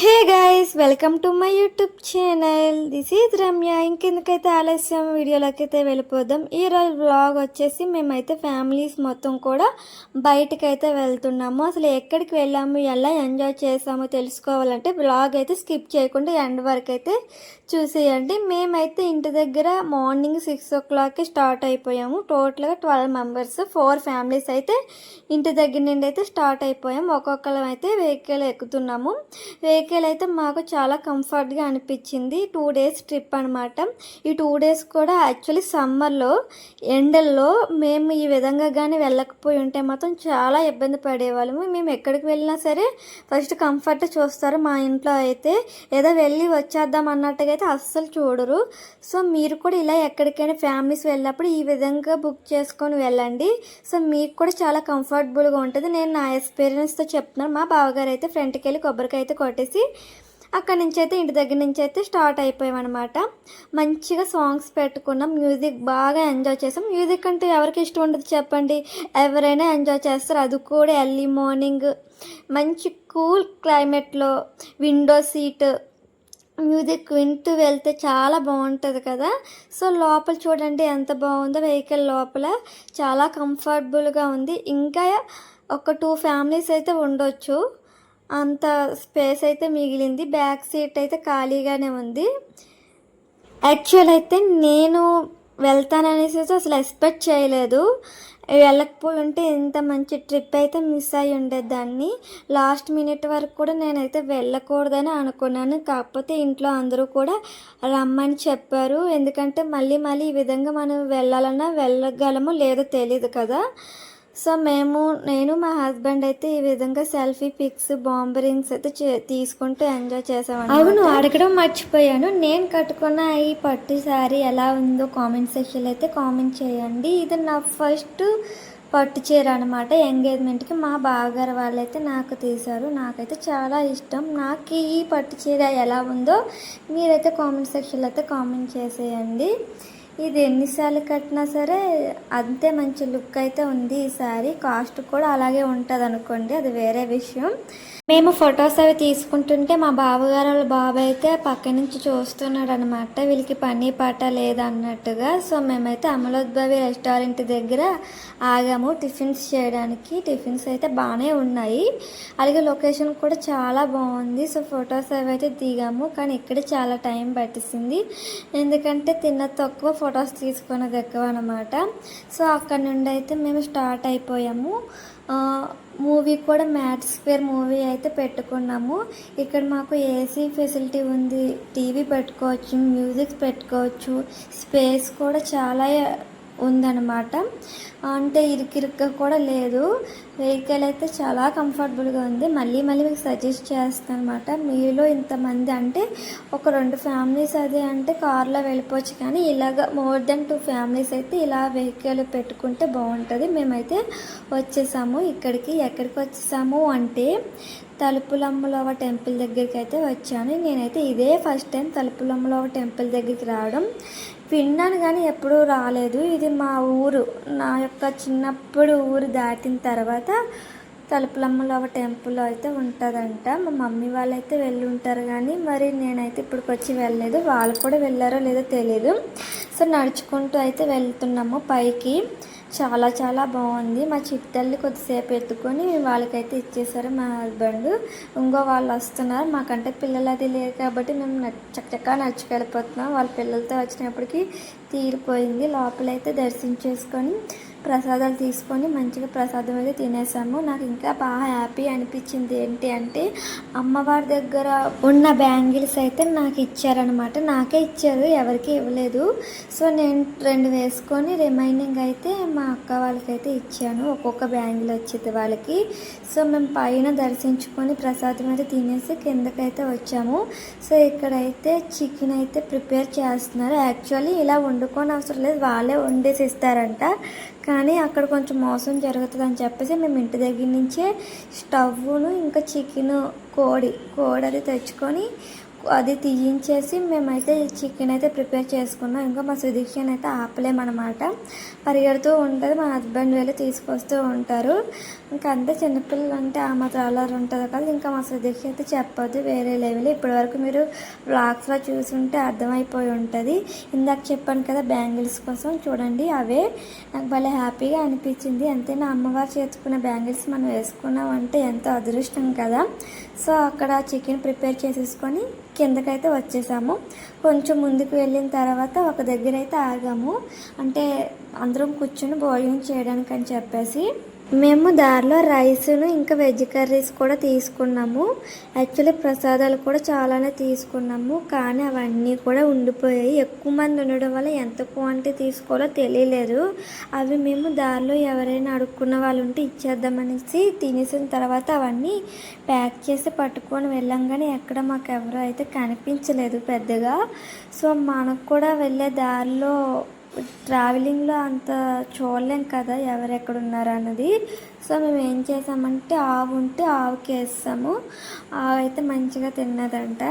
Hey guys! Guys welcome to my YouTube channel this is Ramya ఇంకెందుకైతే ఆలస్యం? వీడియోలోకి అయితే వెళ్ళిపోదాం. ఈ రోజు వ్లాగ్ వచ్చేసి మేమైతే ఫ్యామిలీస్ మొత్తం కూడా బయటకైతే అయితే వెళ్తున్నాము. అసలు ఎక్కడికి వెళ్ళాము ఎలా ఎంజాయ్ చేసాము తెలుసుకోవాలంటే వ్లాగ్ అయితే స్కిప్ చేయకుండా ఎండ్ వరకు అయితే చూసేయండి. మేమైతే ఇంటి దగ్గర మార్నింగ్ సిక్స్ ఓ క్లాక్కి స్టార్ట్ అయిపోయాము. టోటల్గా ట్వెల్వ్ మెంబర్స్ ఫోర్ ఫ్యామిలీస్ అయితే ఇంటి దగ్గర నుండి అయితే స్టార్ట్ అయిపోయాము. ఒక్కొక్కరం అయితే వెహికల్ ఎక్కుతున్నాము. వెహికల్ అయితే మాకు చాలా కంఫర్ట్గా అనిపించింది. టూ డేస్ ట్రిప్ అనమాట ఈ టూ డేస్ కూడా యాక్చువల్లీ సమ్మర్లో ఎండల్లో మేము ఈ విధంగా కానీ వెళ్ళకపోయి ఉంటే మాత్రం చాలా ఇబ్బంది పడేవాళ్ళము. మేము ఎక్కడికి వెళ్ళినా సరే ఫస్ట్ కంఫర్ట్ చూస్తారు. మా ఇంట్లో అయితే ఏదో వెళ్ళి వచ్చేద్దాం అన్నట్టుగా అయితే అస్సలు చూడరు. సో మీరు కూడా ఇలా ఎక్కడికైనా ఫ్యామిలీస్ వెళ్ళినప్పుడు ఈ విధంగా బుక్ చేసుకొని వెళ్ళండి. సో మీకు కూడా చాలా కంఫర్టబుల్గా ఉంటుంది. నేను నా ఎక్స్పీరియన్స్తో చెప్తున్నాను. మా బావగారు అయితే ఫ్రంట్కి వెళ్ళి కొబ్బరికాయ అయితే కొట్టేసి అక్కడి నుంచి అయితే ఇంటి దగ్గర నుంచి అయితే స్టార్ట్ అయిపోయామన్నమాట. మంచిగా సాంగ్స్ పెట్టుకున్నాం. మ్యూజిక్ బాగా ఎంజాయ్ చేసాం. మ్యూజిక్ అంటే ఎవరికి ఇష్టం ఉండదు చెప్పండి. ఎవరైనా ఎంజాయ్ చేస్తారు. అది కూడా ఎర్లీ మార్నింగ్ మంచి కూల్ క్లైమేట్లో విండో సీట్ మ్యూజిక్ వింటూ వెళ్తే చాలా బాగుంటుంది కదా. సో లోపల చూడండి ఎంత బాగుందో వెహికల్ లోపల. చాలా కంఫర్టబుల్గా ఉంది. ఇంకా ఒక టూ ఫ్యామిలీస్ అయితే ఉండొచ్చు. అంత స్పేస్ అయితే మిగిలింది. బ్యాక్ సీట్ అయితే ఖాళీగానే ఉంది. యాక్చువల్ అయితే నేను వెళ్తాననేసి అసలు ఎక్స్పెక్ట్ చేయలేదు. వెళ్ళకపోయి ఉంటే ఇంత మంచి ట్రిప్ అయితే మిస్ అయి ఉండేదాన్ని. లాస్ట్ మినిట్ వరకు కూడా నేనైతే వెళ్ళకూడదని అనుకున్నాను. కాకపోతే ఇంట్లో అందరూ కూడా రమ్మని చెప్పారు. ఎందుకంటే మళ్ళీ మళ్ళీ ఈ విధంగా మనం వెళ్ళాలన్నా వెళ్ళగలమో లేదో తెలియదు కదా. సో మేము నేను మా హస్బెండ్ అయితే ఈ విధంగా సెల్ఫీ పిక్స్ బాంబరింగ్స్ అయితే చే- తీసుకుంటూ ఎంజాయ్ చేసామండి అవును అడగడం మర్చిపోయాను. నేను కట్టుకున్న ఈ పట్టు శారీ ఎలా ఉందో కామెంట్ సెక్షన్లో అయితే కామెంట్ చేయండి. ఇది నా ఫస్ట్ పట్టు చీర అనమాట ఎంగేజ్మెంట్కి మా బావగారు వాళ్ళైతే నాకు తీశారు. నాకైతే చాలా ఇష్టం. నాకు ఈ పట్టు చీర ఎలా ఉందో మీరైతే కామెంట్ సెక్షన్లో అయితే కామెంట్ చేసేయండి. ఇది ఎన్నిసార్లు కట్టినా సరే అంతే మంచి లుక్ అయితే ఉంది ఈ సారీ కాస్ట్ కూడా అలాగే ఉంటుంది అనుకోండి అది వేరే విషయం. మేము ఫొటోస్ అవి తీసుకుంటుంటే మా బావగారు వాళ్ళ బాబాయ్ అయితే పక్క నుంచి చూస్తున్నాడు అనమాట వీళ్ళకి పని పాట లేదన్నట్టుగా. సో మేమైతే అమలోద్భవి రెస్టారెంట్ దగ్గర ఆగాము టిఫిన్స్ చేయడానికి. టిఫిన్స్ అయితే బాగానే ఉన్నాయి. అలాగే లొకేషన్ కూడా చాలా బాగుంది. సో ఫొటోస్ అవి అయితే దిగాము కానీ ఇక్కడ చాలా టైం పట్టేసింది. ఎందుకంటే తిన్న తక్కువ ఫొటోస్ తీసుకునేది ఎక్కువ అనమాట సో అక్కడ నుండి అయితే మేము స్టార్ట్ అయిపోయాము. మూవీ కూడా మ్యాట్ స్క్వేర్ మూవీ అయితే పెట్టుకున్నాము. ఇక్కడ మాకు ఏసీ ఫెసిలిటీ ఉంది. టీవీ పెట్టుకోవచ్చు మ్యూజిక్ పెట్టుకోవచ్చు. స్పేస్ కూడా చాలా ఉందన్నమాట. అంటే ఇరుకిరుక్క కూడా లేదు. వెహికల్ అయితే చాలా కంఫర్టబుల్గా ఉంది. మళ్ళీ మళ్ళీ మీకు సజెస్ట్ చేస్తాను అనమాట మీలో ఇంతమంది అంటే ఒక రెండు ఫ్యామిలీస్ అదే అంటే కార్లో వెళ్ళిపోవచ్చు కానీ ఇలాగ మోర్ దెన్ టూ ఫ్యామిలీస్ అయితే ఇలా వెహికల్ పెట్టుకుంటే బాగుంటుంది. మేమైతే వచ్చేసాము. ఇక్కడికి ఎక్కడికి వచ్చేసాము అంటే తలుపులమ్మలవ టెంపుల్ దగ్గరికి అయితే వచ్చాను. నేనైతే ఇదే ఫస్ట్ టైం తలుపులమ్మలవ టెంపుల్ దగ్గరికి రావడం విన్నాను కానీ ఎప్పుడూ రాలేదు. ఇది మా ఊరు. నా యొక్క చిన్నప్పుడు ఊరు దాటిన తర్వాత తలుపులమ్మలవ టెంపుల్ అయితే ఉంటుందంట. మా మమ్మీ వాళ్ళైతే వెళ్ళి ఉంటారు కానీ మరి నేనైతే ఇప్పటికి వచ్చి వెళ్ళలేదు. వాళ్ళు కూడా వెళ్ళారో లేదో తెలియదు సో నడుచుకుంటూ అయితే వెళ్తున్నాము పైకి. చాలా చాలా బాగుంది. మా చిట్టల్ని కొద్దిసేపు ఎత్తుకొని వాళ్ళకైతే ఇచ్చేసారు మా హస్బెండ్ ఇంకో వాళ్ళు వస్తున్నారు. మాకంటే పిల్లలు అది లేరు కాబట్టి మేము నచ్ చక్కగా నడుచుకెళ్ళిపోతున్నాం వాళ్ళ పిల్లలతో వచ్చినప్పటికీ తీరిపోయింది. లోపలైతే దర్శించేసుకొని ప్రసాదాలు తీసుకొని మంచిగా ప్రసాదం అయితే తినేసాము. నాకు ఇంకా బాగా హ్యాపీ అనిపించింది ఏంటి అంటే అమ్మవారి దగ్గర ఉన్న బ్యాంగిల్స్ అయితే నాకు ఇచ్చారనమాట నాకే ఇచ్చారు ఎవరికి ఇవ్వలేదు. సో నేను రెండు వేసుకొని రిమైనింగ్ అయితే మా అక్క వాళ్ళకైతే ఇచ్చాను. ఒక్కొక్క బ్యాంగిల్ వచ్చేది వాళ్ళకి. సో మేము పైన దర్శించుకొని ప్రసాదం అయితే తినేసి కిందకైతే వచ్చాము. సో ఇక్కడైతే చికెన్ అయితే ప్రిపేర్ చేస్తున్నారు. యాక్చువల్లీ ఇలా వండుకొని అవసరం లేదు. వాళ్ళే వండేసి ఇస్తారంట. కానీ అక్కడ కొంచెం మోసం జరుగుతుంది అని చెప్పేసి మేము ఇంటి దగ్గర నుంచే స్టవ్ను ఇంకా చికెన్ కోడి కోడి అది తెచ్చుకొని అది తీయించేసి మేమైతే చికెన్ అయితే ప్రిపేర్ చేసుకున్నాం. ఇంకా మా సుదీక్షని అయితే ఆపలేమన్నమాట. పరిగెడుతూ ఉంటుంది. మా హస్బెండ్ వెళ్ళి తీసుకొస్తూ ఉంటారు. ఇంకా అంతే చిన్నపిల్లలు అంటే ఆ మాత్రం అలర్ ఉంటుంది కదా. ఇంకా మా సుదీక్ష అయితే చెప్పొద్దు. వేరే లెవెల్. ఇప్పటివరకు మీరు బ్లాగ్స్లో చూసుంటే అర్థమైపోయి ఉంటుంది. ఇందాక చెప్పాను కదా బ్యాంగిల్స్ కోసం. చూడండి అవే. నాకు భలే హ్యాపీగా అనిపించింది. అంతే నా అమ్మవారు చేతుకున్న బ్యాంగిల్స్ మనం వేసుకున్నాం అంటే ఎంతో అదృష్టం కదా. సో అక్కడ చికెన్ ప్రిపేర్ చేసేసుకొని కిందకైతే వచ్చేసాము. కొంచెం ముందుకు వెళ్ళిన తర్వాత ఒక దగ్గర అయితే ఆగాము. అంటే అందరం కూర్చొని భోజనం చేయడానికి అని చెప్పేసి మేము దారిలో రైస్ను ఇంకా వెజ్ కర్రీస్ కూడా తీసుకున్నాము. యాక్చువల్లీ ప్రసాదాలు కూడా చాలానే తీసుకున్నాము. కానీ అవన్నీ కూడా ఉండిపోయాయి. ఎక్కువ మంది ఉండడం వల్ల ఎంత క్వాంటిటీ తీసుకోవాలో తెలియలేదు. అవి మేము దారిలో ఎవరైనా అడుక్కున్న వాళ్ళు ఉంటే ఇచ్చేద్దామనేసి తినేసిన తర్వాత అవన్నీ ప్యాక్ చేసి పట్టుకొని వెళ్ళాం. కానీ ఎక్కడ మాకు ఎవరు అయితే కనిపించలేదు పెద్దగా. సో మనకు కూడా వెళ్ళే దారిలో ట్రావెలింగ్లో అంత చూడలేం కదా ఎవరెక్కడ ఉన్నారు అన్నది. సో మేము ఏం చేసామంటే ఆవు ఉంటే ఆవుకి వేస్తాము. ఆవు అయితే మంచిగా తిన్నదంట.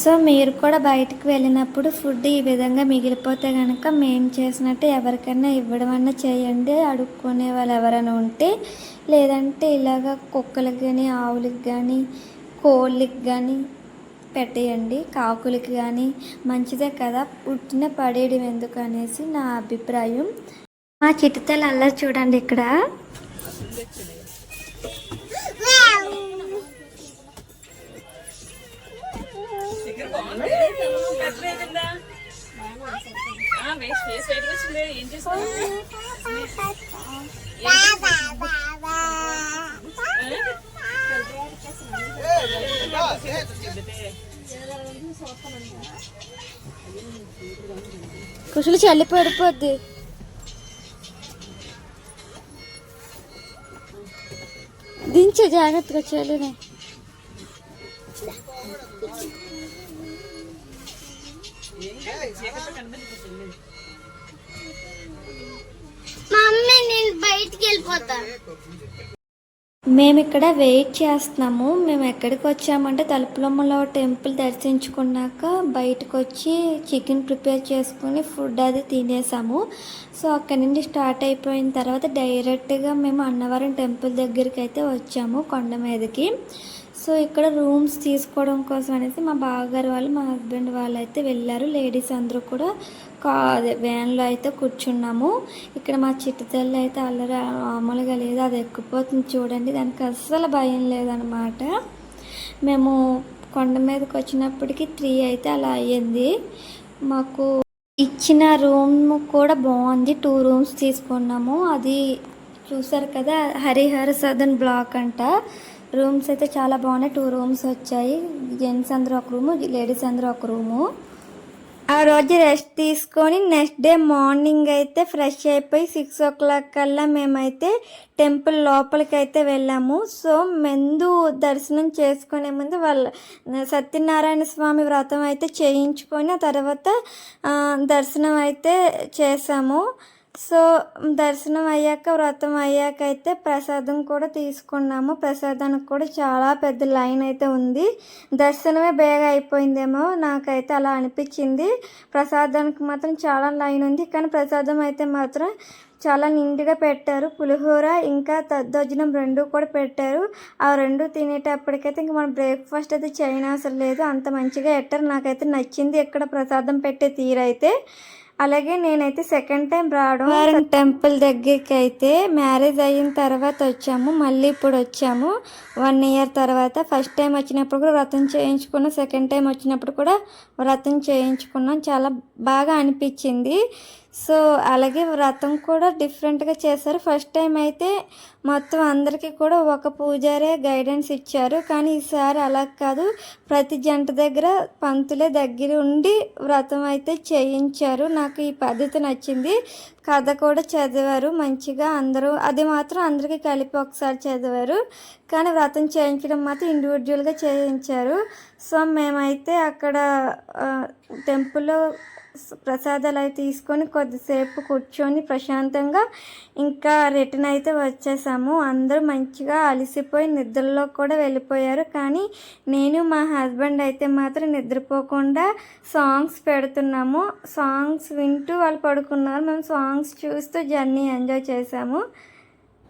సో మీరు కూడా బయటికి వెళ్ళినప్పుడు ఫుడ్ ఈ విధంగా మిగిలిపోతే కనుక మేము చేసినట్టు ఎవరికైనా ఇవ్వడం అన్నా చేయండి అడుక్కునే వాళ్ళు ఎవరైనా ఉంటే. లేదంటే ఇలాగ కుక్కలకి కానీ ఆవులకి కానీ కోళ్ళకి కానీ పెట్టేయండి. కాకులకి కానీ మంచిదే కదా పుట్టిన పడేయడం ఎందుకు అనేసి నా అభిప్రాయం. మా చిట్టుతల అల్లరి చూడండి ఇక్కడ. ఏం కుషులు చల్లి పడిపోద్ది దించే జాగ్రత్తగా చెల్లిని. మమ్మీ నేను బయటికి వెళ్ళిపోతాను. మేము ఇక్కడ వెయిట్ చేస్తున్నాము. మేము ఎక్కడికి వచ్చామంటే తలుపులమ్మలో టెంపుల్ దర్శించుకున్నాక బయటకు వచ్చి చికెన్ ప్రిపేర్ చేసుకుని ఫుడ్ అది తినేసాము. సో అక్కడి నుండి స్టార్ట్ అయిపోయిన తర్వాత డైరెక్ట్గా మేము అన్నవరం టెంపుల్ దగ్గరికి అయితే వచ్చాము కొండ మీదకి. సో ఇక్కడ రూమ్స్ తీసుకోవడం కోసం అనేసి మా బావగారు వాళ్ళు మా హస్బెండ్ వాళ్ళు అయితే వెళ్ళారు. లేడీస్ అందరూ కూడా కా అదే వ్యాన్లో అయితే కూర్చున్నాము. ఇక్కడ మా చిట్టి తల్లి అయితే అల్లరి మామూలుగా లేదు. అది ఎక్కిపోతుంది చూడండి. దానికి అస్సలు భయం లేదనమాట మేము కొండ మీదకి వచ్చినప్పటికీ త్రీ అయితే అలా అయ్యింది. మాకు ఇచ్చిన రూమ్ కూడా బాగుంది. టూ రూమ్స్ తీసుకున్నాము. అది చూసారు కదా హరిహర సదన్ బ్లాక్ అంట. రూమ్స్ అయితే చాలా బాగున్నాయి. టూ రూమ్స్ వచ్చాయి. జెంట్స్ అందరూ ఒక రూము లేడీస్ అందరూ ఒక రూము. ఆ రోజు రెస్ట్ తీసుకొని నెక్స్ట్ డే మార్నింగ్ అయితే ఫ్రెష్ అయిపోయి సిక్స్ ఓ క్లాక్ కల్లా మేమైతే టెంపుల్ లోపలికి అయితే వెళ్ళాము. సో మెందు దర్శనం చేసుకునే ముందు వాళ్ళ సత్యనారాయణ స్వామి వ్రతం అయితే చేయించుకొని ఆ తర్వాత దర్శనం అయితే చేసాము. సో దర్శనం అయ్యాక వ్రతం అయ్యాక అయితే ప్రసాదం కూడా తీసుకున్నాము. ప్రసాదానికి కూడా చాలా పెద్ద లైన్ అయితే ఉంది. దర్శనమే బేగా అయిపోయిందేమో నాకైతే అలా అనిపించింది. ప్రసాదానికి మాత్రం చాలా లైన్ ఉంది. కానీ ప్రసాదం అయితే మాత్రం చాలా నిండుగా పెట్టారు. పులిహోర ఇంకా దద్దోజనం రెండు కూడా పెట్టారు. ఆ రెండు తినేటప్పటికైతే ఇంకా మనం బ్రేక్ఫాస్ట్ అయితే చేయనవసరం లేదు. అంత మంచిగా పెట్టారు నాకైతే నచ్చింది. ఇక్కడ ప్రసాదం పెట్టే తీరైతే. అలాగే నేనైతే సెకండ్ టైం రావడం టెంపుల్ దగ్గరికి అయితే మ్యారేజ్ అయిన తర్వాత వచ్చాము. మళ్ళీ ఇప్పుడు వచ్చాము. వన్ ఇయర్ తర్వాత ఫస్ట్ టైం వచ్చినప్పుడు కూడా వ్రతం చేయించుకున్నాం. సెకండ్ టైం వచ్చినప్పుడు కూడా వ్రతం చేయించుకున్నాం. చాలా బాగా అనిపించింది. సో అలాగే వ్రతం కూడా డిఫరెంట్గా చేశారు. ఫస్ట్ టైం అయితే మొత్తం అందరికీ కూడా ఒక పూజారే గైడెన్స్ ఇచ్చారు. కానీ ఈసారి అలా కాదు. ప్రతి జంట దగ్గర పంతులే దగ్గర ఉండి వ్రతం అయితే చేయించారు. నాకు ఈ పద్ధతి నచ్చింది. కథ కూడా చదివారు మంచిగా అందరూ. అది మాత్రం అందరికీ కలిపి ఒకసారి చదివారు. కానీ వ్రతం చేయించడం మాత్రం ఇండివిజువల్గా చేయించారు. సో మేమైతే అక్కడ టెంపుల్లో ప్రసాదాలు అయితే తీసుకొని కొద్దిసేపు కూర్చొని ప్రశాంతంగా ఇంకా రిటర్న్ అయితే వచ్చేసాము. అందరూ మంచిగా అలసిపోయి నిద్రలో కూడా వెళ్ళిపోయారు. కానీ నేను మా హస్బెండ్ అయితే మాత్రం నిద్రపోకుండా సాంగ్స్ పెడుతున్నాము. సాంగ్స్ వింటూ వాళ్ళు పడుకున్నారు. మేము సాంగ్స్ చూస్తూ జర్నీ ఎంజాయ్ చేసాము.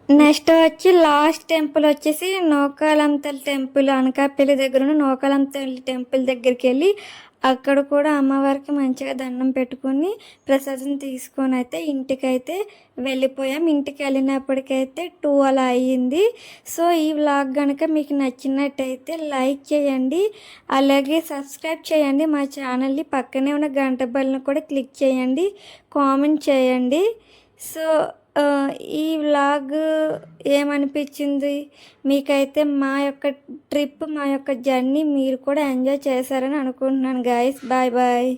నెక్స్ట్ వచ్చి లాస్ట్ టెంపుల్ వచ్చేసి నోకాలంతల్ టెంపుల్ అనకాపల్లి దగ్గర ఉన్న నోకాలంతల్ టెంపుల్ దగ్గరికి వెళ్ళి అక్కడ కూడా అమ్మవారికి మంచిగా దండం పెట్టుకొని ప్రసాదం తీసుకొని అయితే ఇంటికైతే వెళ్ళిపోయాం. ఇంటికి వెళ్ళినప్పటికైతే టూ అలా అయ్యింది. సో ఈ వ్లాగ్ కనుక మీకు నచ్చినట్టయితే లైక్ చేయండి. అలాగే సబ్స్క్రైబ్ చేయండి. మా ఛానల్ని పక్కనే ఉన్న గంట బెల్ని కూడా క్లిక్ చేయండి. కామెంట్ చేయండి. సో ఈ వ్లాగ్ ఏమనిపించింది? మీకైతే మా యొక్క ట్రిప్ మా యొక్క జర్నీ మీరు కూడా ఎంజాయ్ చేశారని అనుకుంటున్నాను గాయస్ బాయ్ బాయ్